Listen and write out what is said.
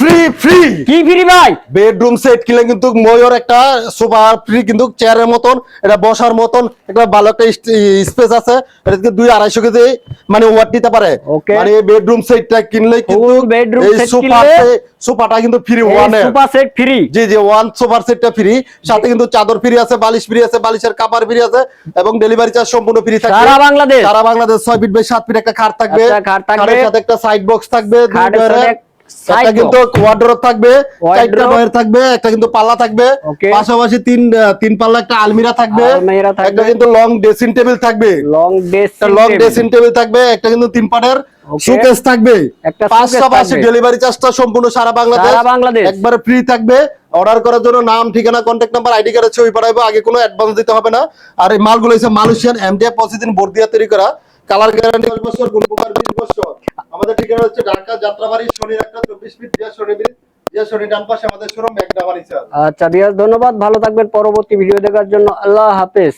Free free কি free ভাই? Bedroom set কিনলে কিন্তু ময়ূর একটা সোফা ফ্রি কিন্তু চেয়ারের মতন এটা বসার মতন একটা ভালো একটা স্পেস আছে। এটা কিন্তু দুই আড়াইশো কেজি মানে ওয়াট নিতে পারে। Okay. বেডরুম সেটটা কিনলে কিন্তু এই set সোফাটা কিন্তু ফ্রি ওয়ানে সুপার সেট ফ্রি জি জি ওয়ান সোফার সেটটা ফ্রি সাথে কিন্তু চাদর ফ্রি আছে বালিশ ফ্রি আছে বালিশের কাপড় ফ্রি আছে এবং ডেলিভারি চার্জ সম্পূর্ণ ফ্রি থাকবে। সারা বাংলাদেশ? সারা বাংলাদেশ ছয় ফিট বাই সাত ফিট একটা খাট থাকবে। একটা খাট থাকবে। খাটের সাথে একটা সাইড বক্স থাকবে দুই খাটের ডয়ারে। সাথে এক side একটা কিন্তু ওয়ার্ডরোব থাকবে চারটা ডয়ার থাকবে একটা কিন্তু পাল্লা থাকবে পাশাপাশি তিন তিন পাল্লা একটা আলমিরা থাকবে একটা কিন্তু লং ড্রেসিং টেবিল থাকবে। লং লং ড্রেসিং টেবিল থাকবে একটা কিন্তু তিন পাটের Okay. শোকেস থাকবে। ডেলিভারি চার্জটা সম্পূর্ণ সারা বাংলাদেশ। সারা বাংলাদেশ। একবারে ফ্রি থাকবে। অর্ডার করার জন্য নাম ঠিকানা কন্ট্যাক্ট নাম্বার আইডি কার্ডের ছবি পাঠাবো আগে কোনো অ্যাডভান্স দিতে হবে না। আর এই মালগুলো হচ্ছে মালয়েশিয়ান এমডিএফ প্রতিদিন বোর্ড দিয়ে তৈরি করা। কালার গ্যারান্টি দশ বছর গুণপোকার বিশ বছর। আমাদের ঠিকানা হচ্ছে ঢাকা যাত্রাবাড়ি শনির একটা চব্বিশ ফিট দিয়া শনি শনি আচ্ছা দিয়া ধন্যবাদ। ভালো থাকবেন। পরবর্তী ভিডিও দেখার জন্য আল্লাহ হাফেজ।